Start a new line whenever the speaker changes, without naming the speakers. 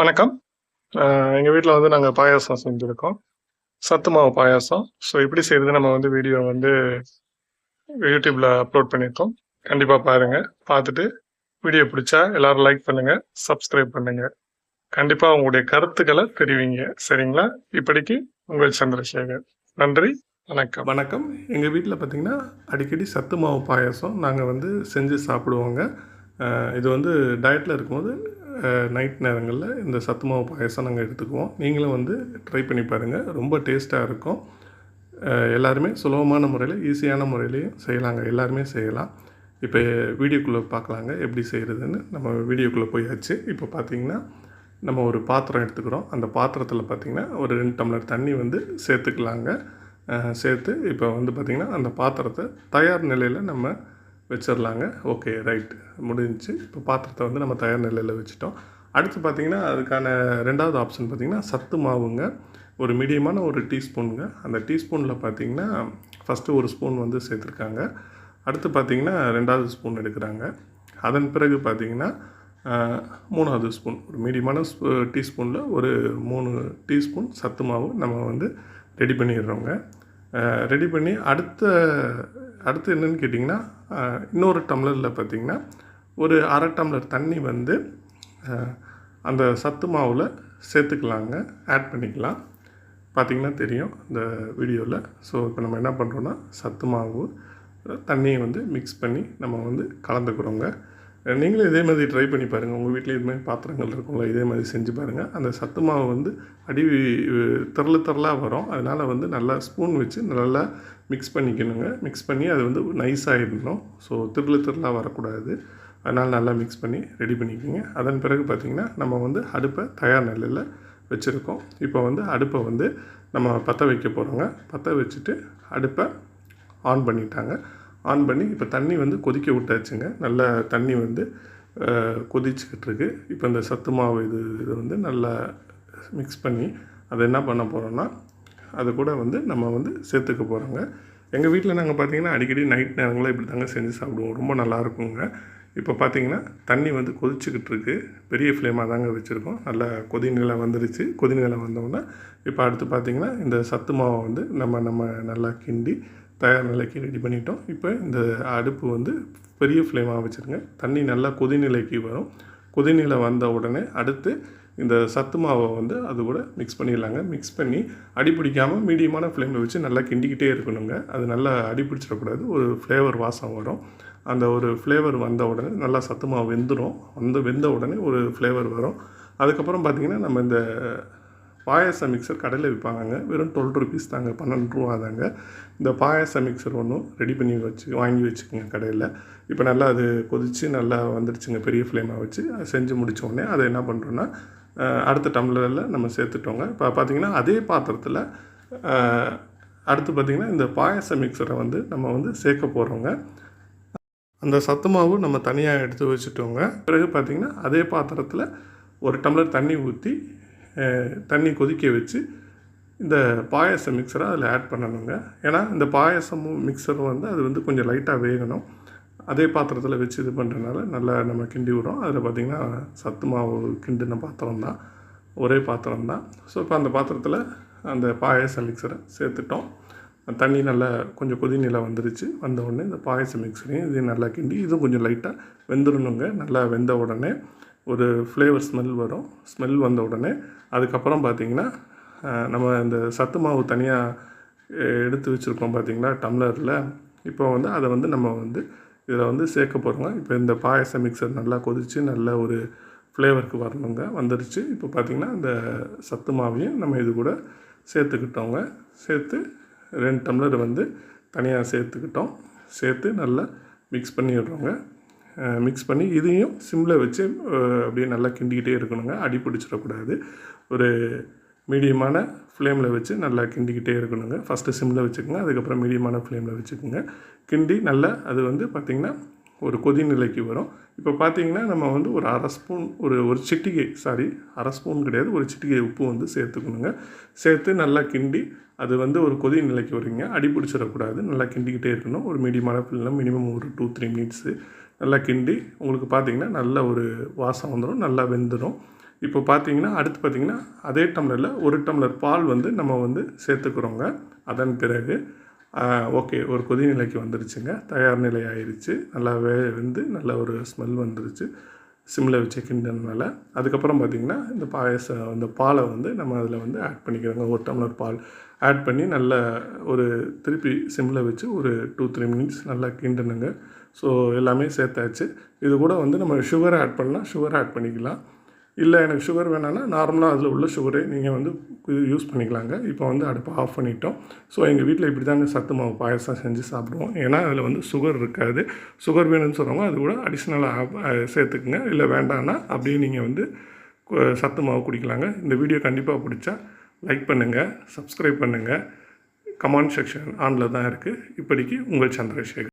வணக்கம். எங்கள் வீட்டில் வந்து நாங்கள் பாயாசம் செஞ்சுருக்கோம். சத்து மாவு பாயாசம். ஸோ எப்படி செய்யறது நம்ம வந்து வீடியோ வந்து யூடியூப்பில் அப்லோட் பண்ணியிருக்கோம் கண்டிப்பாக பாருங்கள் பார்த்துட்டு வீடியோ பிடிச்சா எல்லோரும் லைக் பண்ணுங்கள் சப்ஸ்கிரைப் பண்ணுங்கள் கண்டிப்பாக உங்களுடைய கருத்துக்களை தெரிவிங்க. சரிங்களா? இப்படிக்கு உங்கள் சந்திரசேகர். நன்றி வணக்கம்.
வணக்கம். எங்கள் வீட்டில் பார்த்திங்கன்னா அடிக்கடி சத்து மாவு பாயாசம் நாங்கள் வந்து செஞ்சு சாப்பிடுவோங்க. இது வந்து டயட்டில் இருக்கும்போது நைட் நேரங்களில் இந்த சத்து மாவு பாயாசம் நாங்கள் எடுத்துக்குவோம். நீங்களும் வந்து ட்ரை பண்ணி பாருங்கள் ரொம்ப டேஸ்ட்டாக இருக்கும். எல்லாருமே சுலபமான முறையில் ஈஸியான முறையிலையும் செய்யலாங்க. எல்லாருமே செய்யலாம். இப்போ வீடியோக்குள்ளே பார்க்கலாங்க எப்படி செய்கிறதுன்னு நம்ம வீடியோக்குள்ளே போயாச்சு. இப்போ பார்த்தீங்கன்னா நம்ம ஒரு பாத்திரம் எடுத்துக்கிறோம். அந்த பாத்திரத்தில் பார்த்திங்கன்னா ஒரு ரெண்டு டம்ளர் தண்ணி வந்து சேர்த்துக்கலாங்க. சேர்த்து இப்போ வந்து பார்த்திங்கன்னா அந்த பாத்திரத்தை தயார் நிலையில் நம்ம வச்சிடலாங்க ஓகே ரைட் முடிஞ்சு இப்போ பாத்திரத்தை வந்து நம்ம தயார் நிலையில் வச்சுட்டோம். அடுத்து பார்த்திங்கன்னா அதுக்கான ரெண்டாவது ஆப்ஷன் பார்த்திங்கன்னா சத்து மாவுங்க. ஒரு மீடியமான ஒரு டீஸ்பூனுங்க அந்த டீஸ்பூனில் பார்த்திங்கன்னா ஃபஸ்ட்டு ஒரு ஸ்பூன் வந்து சேர்த்துருக்காங்க. அடுத்து பார்த்திங்கன்னா ரெண்டாவது ஸ்பூன் எடுக்கிறாங்க. அதன் பிறகு பார்த்திங்கன்னா மூணாவது ஸ்பூன் ஒரு மீடியமான டீஸ்பூனில் ஒரு மூணு டீஸ்பூன் சத்து மாவு நம்ம வந்து ரெடி பண்ணிடுறோங்க. ரெடி பண்ணி அடுத்த அடுத்து என்னென்னு கேட்டிங்கன்னா இன்னொரு டம்ளரில் பார்த்திங்கன்னா ஒரு அரை டம்ளர் தண்ணி வந்து அந்த சத்து மாவில் சேர்த்துக்கலாங்க. ஆட் பண்ணிக்கலாம். பார்த்திங்கன்னா தெரியும் இந்த வீடியோவில் ஸோ இப்போ நம்ம என்ன பண்ணுறோன்னா சத்து மாவு தண்ணியை வந்து மிக்ஸ் பண்ணி நம்ம வந்து கலந்துக்கிறோங்க. நீங்களும் இதே மாதிரி ட்ரை பண்ணி பாருங்கள் உங்கள் வீட்டில் இது மாதிரி பாத்திரங்கள் இருக்கும்ல இதே மாதிரி செஞ்சு பாருங்கள் அந்த சத்து மாவு வந்து அடி திரள திரளாக வரும். அதனால் வந்து நல்லா ஸ்பூன் வச்சு நல்லா மிக்ஸ் பண்ணிக்கணுங்க. மிக்ஸ் பண்ணி அது வந்து நைஸாகிடணும் ஸோ திருள திரளாக வரக்கூடாது. அதனால் நல்லா மிக்ஸ் பண்ணி ரெடி பண்ணிக்கோங்க. அதன் பிறகு பார்த்திங்கன்னா நம்ம வந்து அடுப்பை தயார் நிலையில் வச்சுருக்கோம். இப்போ வந்து அடுப்பை வந்து நம்ம பற்ற வைக்க போகிறோங்க பற்ற வச்சுட்டு அடுப்பை ஆன் பண்ணிட்டாங்க. ஆன் பண்ணி இப்போ தண்ணி வந்து கொதிக்க விட்டாச்சுங்க. நல்லா தண்ணி வந்து அஹ், கொதிச்சுக்கிட்டு இருக்கு. இப்போ இந்த சத்து மாவு இது இது வந்து நல்லா மிக்ஸ் பண்ணி அதை என்ன பண்ண போகிறோன்னா அது கூட வந்து நம்ம வந்து சேர்த்துக்க போகிறோங்க எங்கள் வீட்டில் நாங்கள் பார்த்தீங்கன்னா அடிக்கடி நைட் நேரங்களில் இப்படி தாங்க செஞ்சு சாப்பிடுவோம். ரொம்ப நல்லா இருக்குங்க. இப்போ பார்த்தீங்கன்னா தண்ணி வந்து கொதிச்சுக்கிட்டு இருக்கு. பெரிய ஃப்ளேமாக தாங்க வச்சுருக்கோம். நல்லா கொதிநிலை வந்துருச்சு. கொதிநிலை வந்தோடனே இப்போ அடுத்து பார்த்திங்கன்னா இந்த சத்து மாவை வந்து நம்ம நம்ம நல்லா கிண்டி தயார் நிலைக்கு ரெடி பண்ணிட்டோம். இப்போ இந்த அடுப்பு வந்து பெரிய ஃப்ளேமாக வச்சுருங்க. தண்ணி நல்லா கொதிநிலைக்கு வரும். கொதிநிலை வந்த உடனே அடுத்து இந்த சத்து மாவை வந்து அது கூட மிக்ஸ் பண்ணிடலாங்க. மிக்ஸ் பண்ணி அடி பிடிக்காமல் மீடியமான ஃப்ளேமில் வச்சு நல்லா கிண்டிக்கிட்டே இருக்கணுங்க. அது நல்லா அடி பிடிச்சிடக்கூடாது. ஒரு ஃப்ளேவர் வாசம் வரும். அந்த ஒரு ஃப்ளேவர் வந்த உடனே நல்லா சத்து மாவு வெந்துடும் வந்து வெந்த உடனே ஒரு ஃப்ளேவர் வரும். அதுக்கப்புறம் பார்த்திங்கன்னா நம்ம இந்த பாயச மிக்சர் கடையில் விற்பாங்க வெறும் டுவெல் ருபீஸ் தாங்க பன்னெண்டு ரூபா தாங்க. இந்த பாயச மிக்சர் ஒன்றும் ரெடி பண்ணி வச்சு வாங்கி வச்சுக்கோங்க கடையில். இப்போ நல்லா அது கொதித்து நல்லா வந்துடுச்சுங்க பெரிய ஃப்ளேமாக வச்சு. செஞ்சு முடித்தோடனே அதை என்ன பண்ணுறோன்னா அடுத்த டம்ளரில் நம்ம சேர்த்துட்டோங்க. இப்போ பார்த்திங்கன்னா அதே பாத்திரத்தில் அடுத்து பார்த்திங்கன்னா இந்த பாயச மிக்சரை வந்து நம்ம வந்து சேர்க்க போகிறோங்க அந்த சத்து மாவு நம்ம தனியாக எடுத்து வச்சுட்டோங்க. பிறகு பார்த்திங்கன்னா அதே பாத்திரத்தில் ஒரு டம்ளர் தண்ணி ஊற்றி தண்ணி கொதிக்க வச்சு இந்த பாயச மிக்சரை அதில் ஆட் பண்ணணுங்க. ஏன்னா இந்த பாயசமும் மிக்சரும் வந்து அது வந்து கொஞ்சம் லைட்டாக வேகணும். அதே பாத்திரத்தில் வச்சு இது பண்ணுறதுனால நல்லா நம்ம கிண்டி விடுறோம் அதில் பார்த்திங்கன்னா சத்து மாவு கிண்டின பாத்திரம் தான் ஒரே பாத்திரம் தான் ஸோ இப்போ அந்த பாத்திரத்தில் அந்த பாயச மிக்சரை சேர்த்துட்டோம். தண்ணி நல்லா கொஞ்சம் கொதிநிலை வந்துருச்சு. வந்த உடனே இந்த பாயச மிக்சரையும் இதையும் நல்லா கிண்டி இதுவும் கொஞ்சம் லைட்டாக வெந்துடணுங்க நல்லா வெந்த உடனே ஒரு ஃப்ளேவர் ஸ்மெல் வரும். ஸ்மெல் வந்த உடனே அதுக்கப்புறம் பார்த்திங்கன்னா நம்ம இந்த சத்து மாவு தனியாக எடுத்து வச்சுருக்கோம் பார்த்திங்களா டம்ளரில். இப்போ வந்து அதை வந்து நம்ம வந்து இதில் வந்து சேர்க்க போகிறோங்க இப்போ இந்த பாயச மிக்சர் நல்லா கொதித்து நல்ல ஒரு ஃப்ளேவருக்கு வரணுங்க. வந்துருச்சு. இப்போ பார்த்திங்கன்னா அந்த சத்து மாவையும் நம்ம இது கூட சேர்த்துக்கிட்டோங்க. சேர்த்து ரெண்டு டம்ளர் வந்து தனியாக சேர்த்துக்கிட்டோம். சேர்த்து நல்லா மிக்ஸ் பண்ணிடுறோங்க. மிக்ஸ் பண்ணி இதையும் சிம்மில் வச்சு அப்படியே நல்லா கிண்டிக்கிட்டே இருக்கணுங்க. அடி பிடிச்சிடக்கூடாது. ஒரு மீடியமான ஃப்ளேமில் வச்சு நல்லா கிண்டிக்கிட்டே இருக்கணுங்க. ஃபஸ்ட்டு சிம்மில் வச்சுக்கோங்க. அதுக்கப்புறம் மீடியமான ஃப்ளேமில் வச்சுக்கோங்க. கிண்டி நல்லா அது வந்து பார்த்திங்கன்னா ஒரு கொதி நிலைக்கு வரும். இப்போ பார்த்தீங்கன்னா நம்ம வந்து ஒரு அரை ஸ்பூன் ஒரு ஒரு சிட்டிகை சாரி அரை ஸ்பூன் கிடையாது. ஒரு சிட்டிகை உப்பு வந்து சேர்த்துக்கணுங்க. சேர்த்து நல்லா கிண்டி அது வந்து ஒரு கொதி நிலைக்கு வருங்க. அடி பிடிச்சிடக்கூடாது. நல்லா கிண்டிக்கிட்டே இருக்கணும். ஒரு மீடியமான ஃபில்லில் மினிமம் ஒரு டூ த்ரீ மினிட்ஸு நல்லா கிண்டி உங்களுக்கு பார்த்திங்கன்னா நல்ல ஒரு வாசம் வந்துடும் நல்லா வெந்துடும். இப்போ பார்த்தீங்கன்னா அடுத்து பார்த்திங்கன்னா அதே டம்ளரில் ஒரு டம்ளர் பால் வந்து நம்ம வந்து சேர்த்துக்கிறோங்க. அதன் பிறகு ஓகே ஒரு கொதி நிலைக்கு வந்துருச்சுங்க. தயார் நிலை ஆயிடுச்சு நல்லா வே வந்து நல்ல ஒரு ஸ்மெல் வந்துருச்சு. சிம்மில் வச்சு கிண்டனால அதுக்கப்புறம் பார்த்திங்கன்னா இந்த பாயசம் இந்த பாலை வந்து நம்ம அதில் வந்து ஆட் பண்ணிக்கிறோங்க. ஒரு டம்ளர் பால் ஆட் பண்ணி நல்ல ஒரு திருப்பி சிம்மில் வச்சு ஒரு டூ த்ரீ மினிட்ஸ் நல்லா கிண்டணுங்க. ஸோ எல்லாமே சேர்த்தாச்சு. இது கூட வந்து நம்ம சுகர் ஆட் பண்ணால் சுகர் ஆட் பண்ணிக்கலாம். இல்லை எனக்கு சுகர் வேணான்னா நார்மலாக அதில் உள்ள சுகரே நீங்கள் வந்து யூஸ் பண்ணிக்கலாங்க. இப்போ வந்து அடுப்பை ஆஃப் பண்ணிட்டோம். ஸோ எங்கள் வீட்டில் இப்படி தாங்க சத்து மாவு பாயசம் செஞ்சு சாப்பிடுவோம். ஏன்னா அதில் வந்து சுகர் இருக்காது. சுகர் வேணும்னு சொல்கிறவங்க அது கூட அடிஷ்னலாக சேர்த்துக்குங்க. இல்லை வேண்டான்னா அப்படியே நீங்கள் வந்து சத்து மாவு குடிக்கலாங்க. இந்த வீடியோ கண்டிப்பாக பிடிச்சா லைக் பண்ணுங்கள் சப்ஸ்கிரைப் பண்ணுங்கள் கமெண்ட் செக்ஷன் ஆனில் தான் இருக்குது இப்படிக்கு உங்கள் சந்திரசேகர்.